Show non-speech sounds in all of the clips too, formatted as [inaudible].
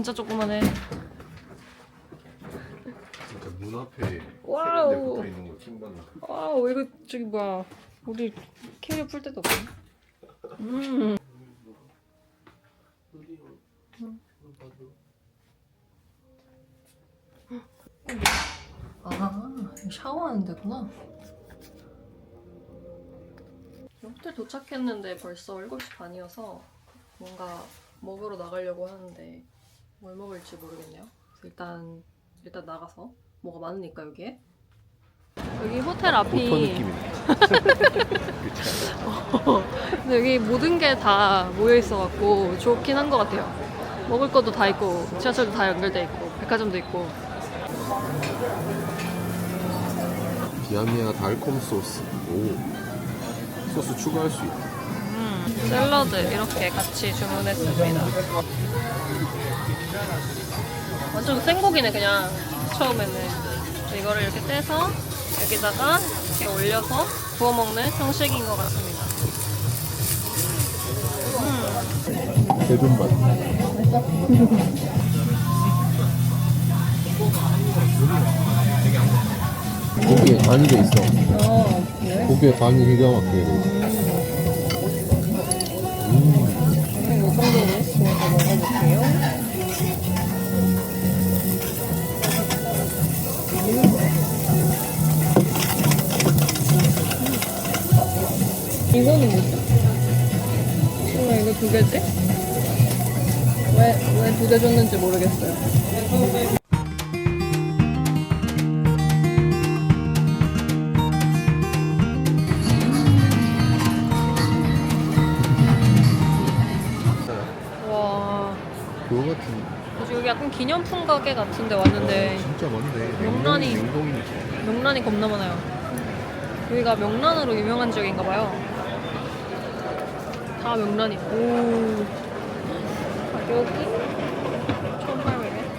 진짜 조그만해. 진짜 문 앞에 와우. 붙어 있는 거 킹받나. 와우 이거 저기 뭐야 우리 캐리어 풀 때도 없네 음. 아 샤워하는 데구나 호텔 도착했는데 벌써 7시 반이어서 뭔가 먹으러 나가려고 하는데 뭘 먹을지 모르겠네요 일단 일단 나가서 뭐가 많으니까 여기에 여기 호텔 앞이 보터 느낌이네. [laughs] 그치 근데 여기 모든 게 다 모여 있어갖고 좋긴 한 것 같아요. 먹을 것도 다 있고 지하철도 다 연결돼 있고 백화점도 있고 비아미아 달콤 소스. 오. 소스 추가할 수 있다. 음, 샐러드 이렇게 같이 주문했습니다. 완전 생고기네 그냥 처음에는 이거를 이렇게 떼서 여기다가 이렇게 올려서 구워 먹는 형식인 것 같습니다. 대둔반. 고기에 간이 돼 있어. 어, 고기에 간이 기가 막히게 돼 있어. 이 두 개지? 왜, 왜 두 개 줬는지 모르겠어요. 와, 그거 같은. 그래서 여기 약간 기념품 가게 같은데 왔는데 진짜 많네. 명란이-. 명란이 겁나 많아요. 여기가 명란으로 유명한 지역인가 봐요. 다 명란이. 오. 가격이 1,800원.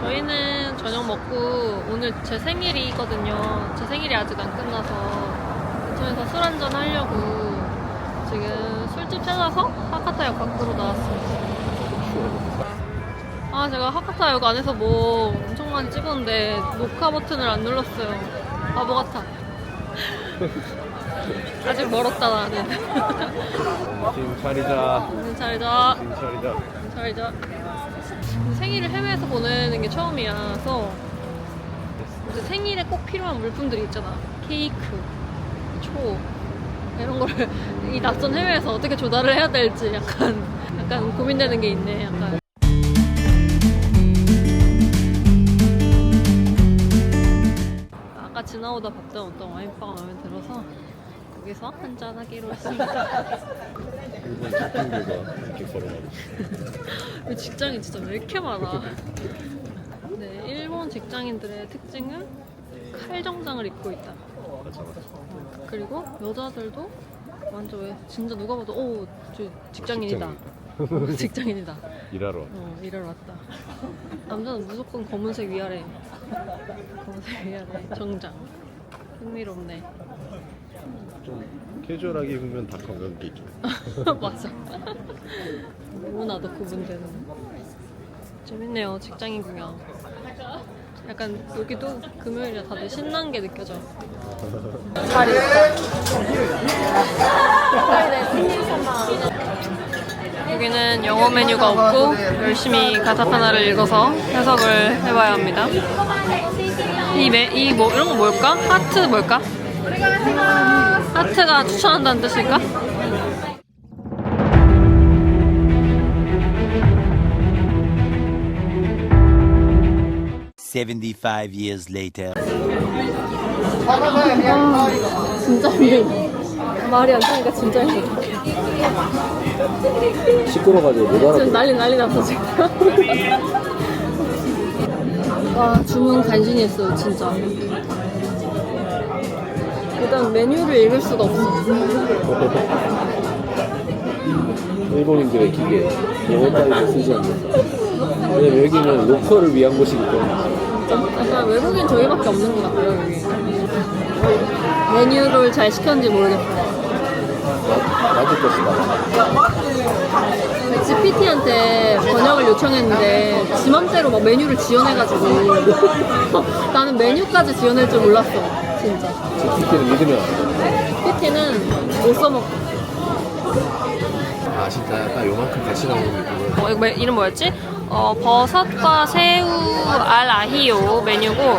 저희는 저녁 먹고 오늘 제 생일이거든요. 제 생일이 아직 안 끝나서 근처에서 술 한잔 하려고 지금 술집 찾아서 하카타역 밖으로 나왔습니다. 아 제가 하카타역 안에서 뭐 엄청 많이 찍었는데 녹화 버튼을 안 눌렀어요 바보 같아 아직 멀었다 나는. 지금 차리자. 정신 차리자. 지금 차리자. 차리자. 생일을 해외에서 보내는 게 처음이라서 이제 생일에 꼭 필요한 물품들이 있잖아. 케이크, 초 이런 거를 [laughs] 이 낯선 해외에서 어떻게 조달을 해야 될지 약간 약간 고민되는 게 있네 약간 지나오다 봤던 어떤 와인바가 마음에 들어서 여기서 한잔 하기로 했습니다. [laughs] 일본 이렇게 걸어가고. 이 [laughs] 직장이 진짜 왜 이렇게 많아? 네, 일본 직장인들의 특징은 칼 정장을 입고 있다. 맞아 맞아. 어, 그리고 여자들도 완전 왜 진짜 누가 봐도 오, 저 직장인이다. 어, 직장인이다. 일하러. 왔다. 어, 일하러 왔다. 남자는 무조건 검은색 위아래. 검은색 위아래 정장. 흥미롭네. 좀 캐주얼하게 입으면 다 관광객이. [laughs] 맞아. 너무나도 구분되는. 재밌네요, 직장인 구경. 약간 여기도 금요일에 다들 신난 게 느껴져. [laughs] 잘 있다. 여기는 영어 메뉴가 없고 열심히 가타카나를 읽어서 해석을 해봐야 합니다. 이 매, 이 뭐, 이런 거 뭘까? 하트 뭘까? 하트가 추천한다는 뜻일까? Seventy-five years later. 진짜 힘들어. 말이 안 통하니까 진짜 힘들어. 시끄러가지고 못 지금 난리 난리 났어 지금. 와 주문 간신히 했어요 진짜. 일단 메뉴를 읽을 수가 없어. [laughs] 일본인들의 기계 영어 따위를 쓰지 않는다. 왜냐면 여기는 로컬을 위한 곳이기 때문에 약간 외국인 저희밖에 없는 것 같아요 여기. 메뉴를 잘 시켰는지 모르겠어요. 맞을 것이다. GPT한테 번역을 요청했는데 지 맘대로 막 메뉴를 지원해가지고 [laughs] 나는 메뉴까지 지원할 줄 몰랐어 진짜 GPT는 믿으면 안 돼. PT는 못 써먹고 아 진짜 약간 요만큼 같이 나오는 게 그거. 어, 이거 뭐- 이름 뭐였지? 어, 버섯과 새우 알 아히오 메뉴고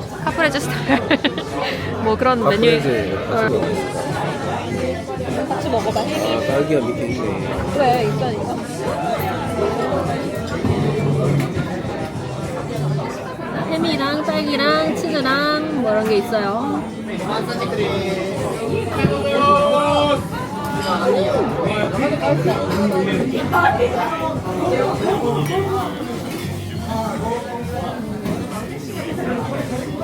카프레제 스타일 [laughs] 뭐 그런 메뉴 카프레제 같이 먹어. 같이 먹어봐. 아 딸기가 밑에 있네. 그래 있다니까. 햄이랑 딸기랑 치즈랑 뭐 이런 게 있어요.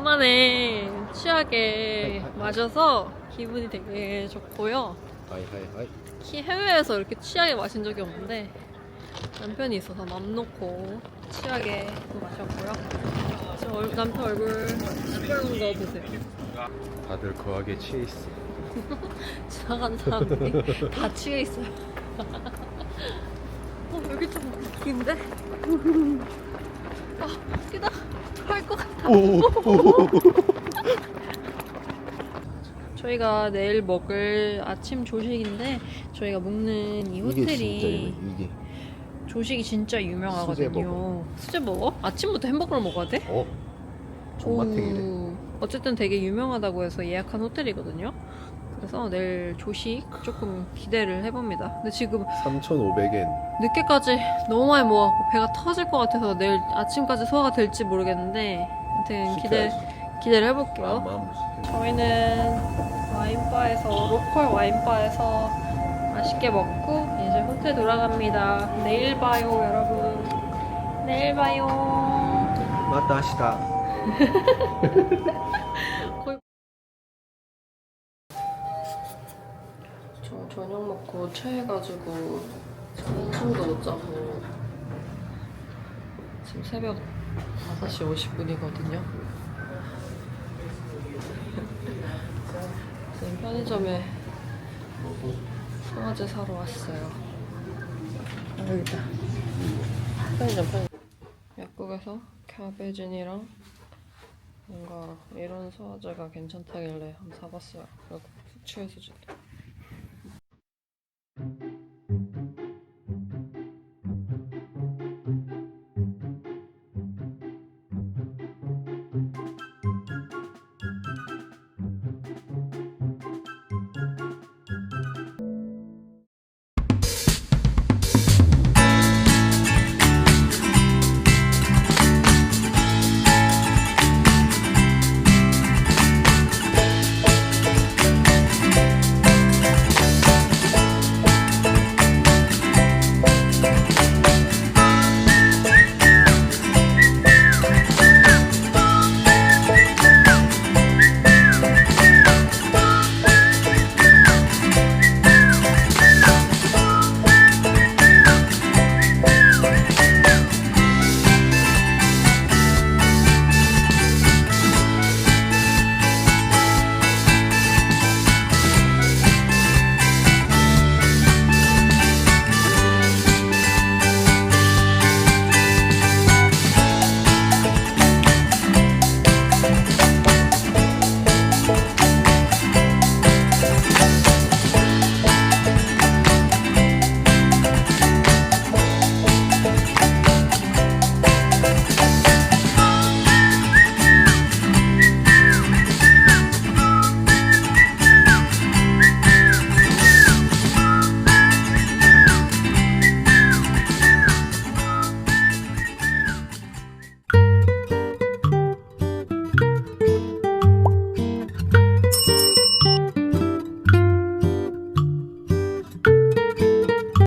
간만에 취하게 마셔서 기분이 되게 좋고요. 키 해외에서 이렇게 취하게 마신 적이 없는데 남편이 있어서 맘 놓고 취하게 마셨고요. 저 얼- 남편 얼굴 시끄러운 거 보세요. 다들 거하게 취해 있어. [laughs] 지나가는 사람들이 다 취해 있어요. [laughs] 어, 여기 좀 웃긴데? [laughs] 아, 웃기다. 할것 같아. [laughs] 저희가 내일 먹을 아침 조식인데 저희가 묵는 이 호텔이 이게. 조식이 진짜 유명하거든요. 수제 먹어? 아침부터 햄버거를 먹어야 돼? 어. 존맛탱이네. 오, 어쨌든 되게 유명하다고 해서 예약한 호텔이거든요. 그래서 내일 조식 조금 기대를 해봅니다. 근데 지금 3,500엔. 늦게까지 너무 많이 모아갖고 배가 터질 것 같아서 내일 아침까지 소화가 될지 모르겠는데 아무튼 기대, 기대를 해볼게요. 마음 저희는 와인바에서 로컬 와인바에서 맛있게 먹고 이제 호텔 돌아갑니다. 내일 봐요 여러분. 내일 봐요. 맞다 하시다. [laughs] 저 저녁 먹고 체해가지고 한숨도 못 자고 지금 새벽 5시 50분이거든요. [laughs] 지금 편의점에 송화제 사러 왔어요. 아, 여기다. 편의점 편의점. 약국에서 캬베진이랑 뭔가 이런 소화제가 괜찮다길래 한번 사봤어요. 그리고 숙취해소제도.